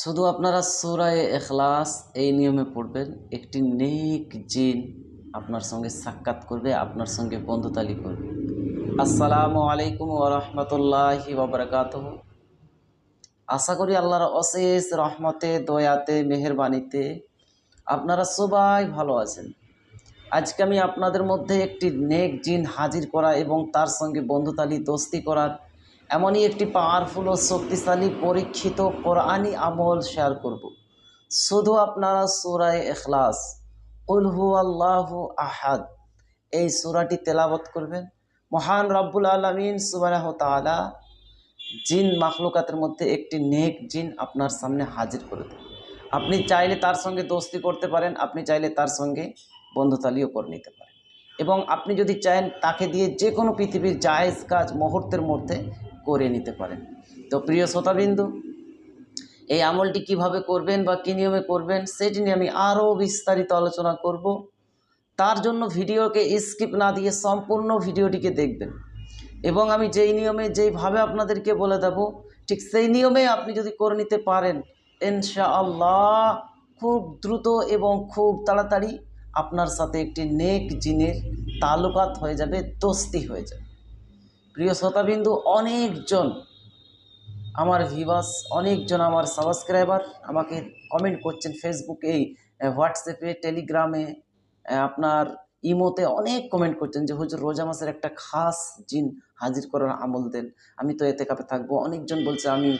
শুধু আপনারা সুরায় এখলাস এই নিয়মে পড়বেন, একটি নেক জিন আপনার সঙ্গে সাক্ষাৎ করবে, আপনার সঙ্গে বন্ধুতালি করবে। আসসালামু আলাইকুম ওরহমতুল্লাহি বাবরকাত আশা করি আল্লাহর অশেষ রহমতে, দয়াতে, মেহরবানিতে আপনারা সবাই ভালো আছেন। আজকে আমি আপনাদের মধ্যে একটি নেক জিন হাজির করা এবং তার সঙ্গে বন্ধুতালি, দোস্তি করার এমনই একটি পাওয়ারফুল ও শক্তিশালী পরীক্ষিত কোরআনি আমল শেয়ার করব। শুধু আপনারা সুরায় এখলাস উলহু আল্লাহ আহাদ, এই সুরাটি তেলাবত করবেন। মহান রব্বুল আলমিন সুবাহ তালা জিন মাখলুকাতের মধ্যে একটি নেক জিন আপনার সামনে হাজির করে দেবে। আপনি চাইলে তার সঙ্গে দোস্তি করতে পারেন, আপনি চাইলে তার সঙ্গে বন্ধুতালিও করে নিতে পারেন। এবং আপনি যদি চান তাকে দিয়ে যে কোনো পৃথিবীর জায়েজ কাজ মুহূর্তের মধ্যে করে নিতে পারেন। তো প্রিয় শ্রোতাবিন্দু, এই আমলটি কীভাবে করবেন বা কী নিয়মে করবেন সেটি নিয়ে আমি আরও বিস্তারিত আলোচনা করব। তার জন্য ভিডিওকে স্কিপ না দিয়ে সম্পূর্ণ ভিডিওটিকে দেখবেন। এবং আমি যেই নিয়মে যেইভাবে আপনাদেরকে বলে দেব, ঠিক সেই নিয়মে আপনি যদি করে নিতে পারেন, ইনশাআল্লাহ খুব দ্রুত এবং খুব তাড়াতাড়ি আপনার সাথে একটি নেক জিনের তালুকাত হয়ে যাবে, দোস্তি হয়ে যাবে। প্রিয় শ্রোতাবিন্দু, অনেকজন আমার ভিভাস অনেকজন আমার সাবস্ক্রাইবার আমাকে কমেন্ট করছেন ফেসবুকে হোয়াটসঅ্যাপে টেলিগ্রামে আপনার ইমোতে অনেক কমেন্ট করছেন যে, হুজুর, রোজা মাসের একটা খাস জিন হাজির করার আমল দেন। আমি তো এতে কাপে থাকব। অনেকজন বলছে, আমি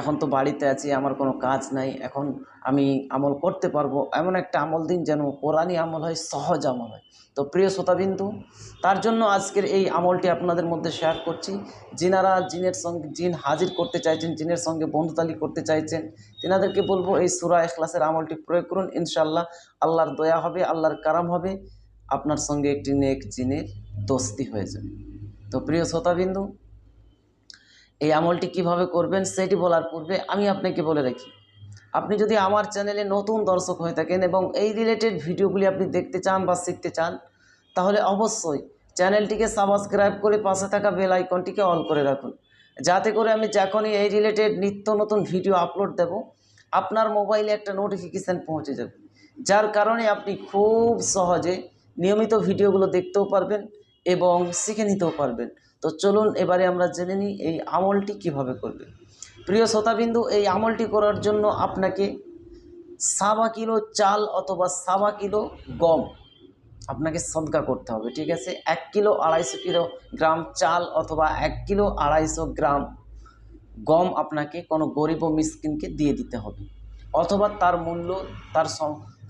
এখন তো বাড়িতে আছি, আমার কোনো কাজ নাই, এখন আমি আমল করতে পারব। এমন একটা আমল দিন যেন কোরআনই আমল হয়, সহজ আমল হয়। তো প্রিয় শ্রোতাবিন্দু তার জন্য আজকের এই আমলটি আপনাদের মধ্যে শেয়ার করছি। যিনারা জিনের সঙ্গে, জিন হাজির করতে চাইছেন, জিনের সঙ্গে বন্ধুতালি করতে চাইছেন, তেনাদেরকে বলব এই সুরা এখলাসের আমলটি প্রয়োগ করুন ইনশাল্লাহ আল্লাহর দয়া হবে, আল্লাহর কারাম হবে, আপনার সঙ্গে একটি নেক জিনের দোস্তি হয়ে যাবে। তো প্রিয় শ্রোতাবিন্দু এই আমলটি কীভাবে করবেন সেটি বলার পূর্বে আমি আপনাকে বলে রাখি। আপনি যদি আমার চ্যানেলে নতুন দর্শক হয়ে থাকেন এবং এই রিলেটেড ভিডিওগুলি আপনি দেখতে চান বা শিখতে চান, তাহলে অবশ্যই চ্যানেলটিকে সাবস্ক্রাইব করে পাশে থাকা বেল আইকনটিকে অল করে রাখুন। যাতে করে আমি যখনই এই রিলেটেড নিত্য নতুন ভিডিও আপলোড দেব, আপনার মোবাইলে একটা নোটিফিকেশান পৌঁছে যাবে। যার কারণে আপনি খুব সহজে নিয়মিত ভিডিওগুলো দেখতেও পারবেন এবং শিখে নিতেও পারবেন। তো চলুন এবারে আমরা জেনে নিই এই আমলটি কীভাবে করবে। প্রিয় শ্রোতাবিন্দু, এই আমলটি করার জন্য আপনাকে সাবা কিলো চাল অথবা সাবা কিলো গম আপনাকে সদকা করতে হবে, ঠিক আছে? এক কিলো আড়াইশো কিলো গ্রাম চাল অথবা এক কিলো আড়াইশো গ্রাম গম আপনাকে কোনো গরিব ও মিসকিনকে দিয়ে দিতে হবে। অথবা তার মূল্য, তার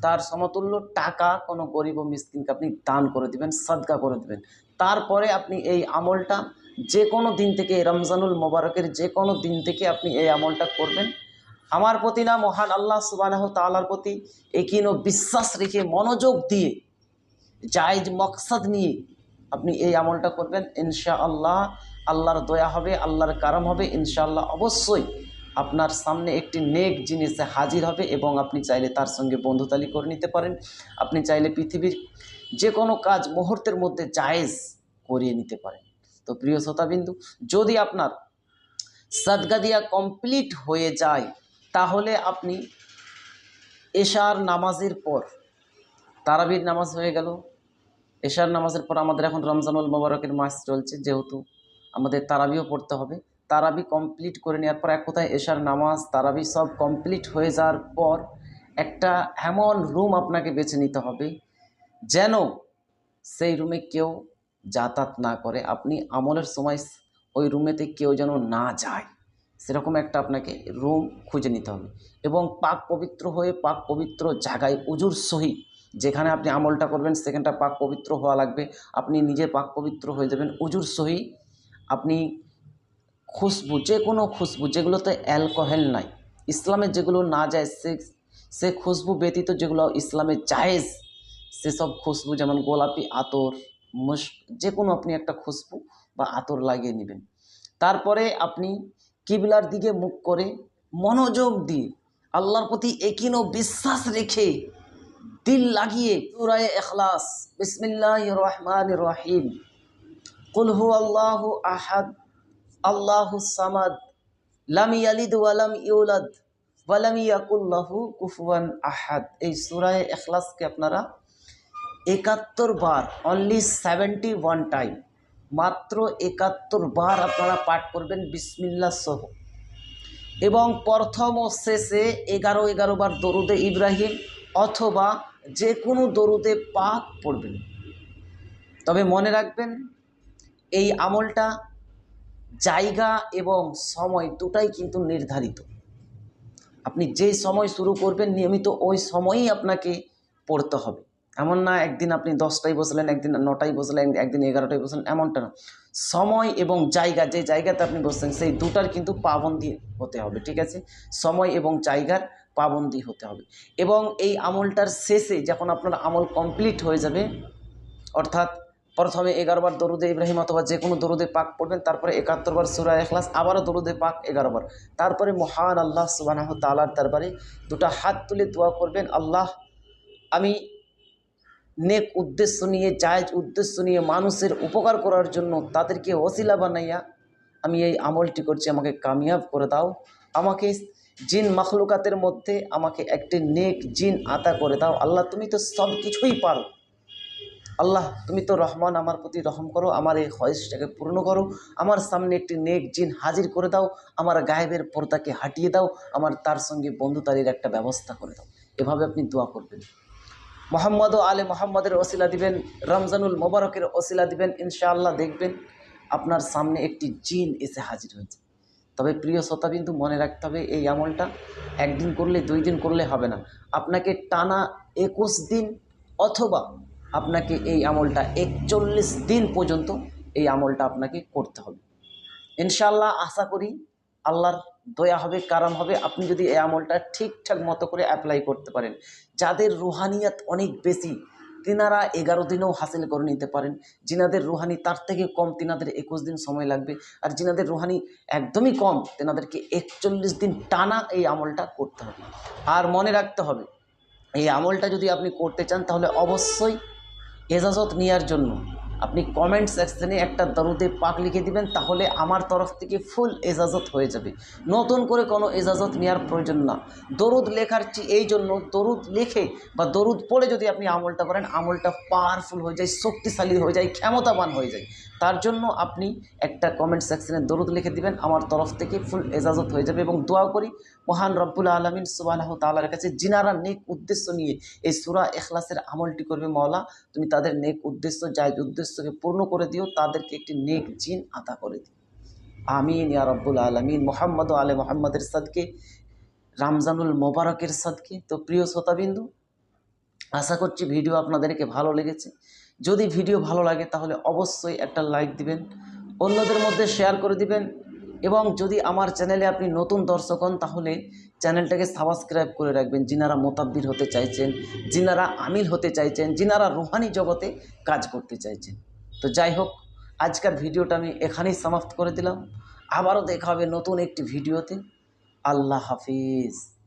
তার সমতুল্য টাকা কোনো গরিব ও মিসকিনকে আপনি দান করে দিবেন সদকা করে দিবেন। তারপরে আপনি এই আমলটা যে কোনো দিন থেকে রমজানুল মোবারকের যে কোনো দিন থেকে আপনি এই আমলটা করবেন। আমার প্রতি না মহান আল্লাহ সুবাহ তালার প্রতি একিন বিশ্বাস রেখে মনোযোগ দিয়ে, জায়জ মকসদ নিয়ে আপনি এই আমলটা করবেন। ইনশা আল্লাহ আল্লাহর দয়া হবে, আল্লাহর কারম হবে। ইনশাআল্লাহ অবশ্যই আপনার সামনে একটি নেক জিনিসে হাজির হবে এবং আপনি চাইলে তার সঙ্গে বন্ধুতালি করে নিতে পারেন। আপনি চাইলে পৃথিবীর যে কোনো কাজ মুহূর্তের মধ্যে জায়েজ করিয়ে নিতে পারেন। তো প্রিয় শ্রোতাবিন্দু, যদি আপনার সাদগা দিয়া কমপ্লিট হয়ে যায়, তাহলে আপনি এশার নামাজের পর, তারাবির নামাজ হয়ে গেল। এশার নামাজের পর আমাদের এখন রমজানুল মোবারকের মাস চলছে, যেহেতু আমাদের তারাবিও পড়তে হবে। তারাবি কমপ্লিট করে নেওয়ার পর এক কোথায় এশার নামাজ, তারাবি সব কমপ্লিট হয়ে যাওয়ার পর একটা এমন রুম আপনাকে বেছে নিতে হবে যেন সেই রুমে কেউ যাতায়াত না করে। আপনি আমলের সময় ওই রুমেতে কেউ যেন না যায়। সেরকম একটা আপনাকে রুম খুঁজে নিতে হবে। এবং পাক পবিত্র হয়ে পাক পবিত্র জায়গায় উজুর সহিত যেখানে আপনি আমলটা করবেন, সেখানটা পাক পবিত্র হওয়া লাগবে। আপনি নিজে পাক পবিত্র হয়ে যাবেন উজুর সহি আপনি খুশবু যে কোনো খুশবু, যেগুলোতে অ্যালকোহল নাই ইসলামের যেগুলো না যায়, সে সে খুশবু ব্যতীত যেগুলো ইসলামে জায়েজ সেসব খুশবু যেমন গোলাপি, আতর মুস যে কোনো আপনি একটা খুশবু বা আতর লাগিয়ে নেবেন। তারপরে আপনি কিবলার দিকে মুখ করে মনোযোগ দিয়ে আল্লাহর প্রতি একিনো বিশ্বাস রেখে দিল লাগিয়ে সুরায় এখলাস বিসমিল্লাহ রহমান রহিম। কুল আল্লাহ আহাদ, আল্লাহু সামাদ, লাম ইয়ালিদ ওয়ালাম ইউলাদ ওয়ালামিয়াকুল্লাহু কুফুয়ান আহাদ। এই সুরায় এখলাসকে আপনারা একাত্তর বার অনলি সেভেন্টি ওয়ান টাইম মাত্র একাত্তর বার আপনারা পাঠ করবেন বিসমিল্লা সহ। এবং প্রথম ও শেষে এগারো এগারো বার দরুদে ইব্রাহিম অথবা যে কোনো দরুদে পাক পড়বেন। তবে মনে রাখবেন, এই আমলটা জায়গা এবং সময় দুটাই কিন্তু নির্ধারিত। আপনি যেই সময় শুরু করবেন, নিয়মিত ওই সময়ই আপনাকে পড়তে হবে। এমন না একদিন আপনি দশটায় বসলেন, একদিন নটায় বসলেন, একদিন এগারোটায় বসলেন, এমনটা না। সময় এবং জায়গা, যে জায়গাতে আপনি বসছেন সেই দুটার কিন্তু পাবন্দি হতে হবে, ঠিক আছে? সময় এবং জায়গার পাবন্দি হতে হবে। এবং এই আমলটার শেষে যখন আপনার আমল কমপ্লিট হয়ে যাবে, অর্থাৎ প্রথমে এগারো বার দরুদে ইব্রাহিম অথবা যে কোনো দরুদে পাক পড়বেন, তারপরে একাত্তর বার সুরা এখলাস আবারও দরুদে পাক এগারো বার। তারপরে মহান আল্লাহ সুবানাহ তালার দরবারে দুটা হাত তুলে দোয়া করবেন, আল্লাহ, আমি নেক উদ্দেশ্য নিয়ে, জায়জ উদ্দেশ্য নিয়ে মানুষের উপকার করার জন্য তাদেরকে ওসিলা বানাইয়া আমি এই আমলটি করছি। আমাকে কামিয়াব করে দাও। আমাকে জিন মখলুকাতের মধ্যে আমাকে একটি নেক জিন আতা করে দাও। আল্লাহ, তুমি তো সব কিছুই পারো। আল্লাহ, তুমি তো রহমান, আমার প্রতি রহম করো। আমার এই হয়েসটাকে পূর্ণ করো। আমার সামনে একটি নেক জিন হাজির করে দাও। আমার গায়েবের পর্দাকে হাঁটিয়ে দাও। আমার তার সঙ্গে বন্ধুতারির একটা ব্যবস্থা করে দাও। এভাবে আপনি দোয়া করবেন। মোহাম্মদ ও আলে মোহাম্মদের ওসিলা দিবেন, রমজানুল মোবারকের ওসিলা দিবেন, ইনশাআল্লাহ দেখবেন আপনার সামনে একটি জিন এসে হাজির হয়েছে। তবে প্রিয় শ্রোতা কিন্তু মনে রাখতে হবে এই আমলটা একদিন করলে, দুই দিন করলে হবে না। আপনাকে টানা একুশ দিন অথবা আপনাকে এই আমলটা একচল্লিশ দিন পর্যন্ত এই আমলটা আপনাকে করতে হবে। ইনশাআল্লাহ আশা করি আল্লাহর দয়া হবে, কারাম হবে, আপনি যদি এই আমলটা ঠিকঠাক মতো করে অ্যাপ্লাই করতে পারেন। যাদের রুহানিয়াত অনেক বেশি, তিনারা এগারো দিনেও হাসিল করে নিতে পারেন। যিনাদের রুহানি তার থেকে কম, তিনাদের একুশ দিন সময় লাগবে। আর যিনাদের রুহানি একদমই কম, তেনাদেরকে একচল্লিশ দিন টানা এই আমলটা করতে হবে। আর মনে রাখতে হবে, এই আমলটা যদি আপনি করতে চান, তাহলে অবশ্যই এজাজত নেওয়ার জন্য আপনি কমেন্ট সেকশনে একটা দরুদে পাক লিখে দিবেন, তাহলে আমার তরফ থেকে ফুল এজাজত হয়ে যাবে। নতুন করে কোনো এজাজত নেওয়ার প্রয়োজন না। দরুদ লেখার এই জন্য দরুদ লিখে বা দরুদ পড়ে যদি আপনি আমলটা করেন, আমলটা পাওয়ারফুল হয়ে যায়, শক্তিশালী হয়ে যায়, ক্ষমতাবান হয়ে যায়। তার জন্য আপনি একটা কমেন্ট সেকশনে দরুদ লিখে দিবেন। আমার তরফ থেকে ফুল এজাজত হয়ে যাবে এবং দোয়া করি মহান রব্বুল আলমিন সুবাহ তালার কাছে জিনারা নেক উদ্দেশ্য নিয়ে এই সুরা এখলাসের আমলটি করবে মওলা, তুমি তাদের নেক উদ্দেশ্য, জায়জ উদ্দেশ্যকে পূর্ণ করে দিও, তাদেরকে একটি নেক জিন আতা করে দিও। আমিন ইয়া রব্বুল আলমিন। মোহাম্মদ আলে মোহাম্মদের সাদকে, রামজানুল মোবারকের সাদকে। তো প্রিয় শ্রোতাবিন্দু, আশা করছি ভিডিও আপনাদেরকে ভালো লেগেছে। যদি ভিডিও ভালো লাগে তাহলে অবশ্যই একটা লাইক দিবেন, অন্যদের মধ্যে শেয়ার করে দিবেন এবং যদি আমার চ্যানেলে আপনি নতুন দর্শক হন তাহলে চ্যানেলটাকে সাবস্ক্রাইব করে রাখবেন, যিনারা মোতাব্বির হতে চাইছেন, যিনারা আমিল হতে চাইছেন, যিনারা রুহানি জগতে কাজ করতে চাইছেন। তো যাই হোক, আজকের ভিডিওটা আমি এখানেই সমাপ্ত করে দিলাম। আবারও দেখা হবে নতুন একটি ভিডিওতে। আল্লাহ হাফিজ।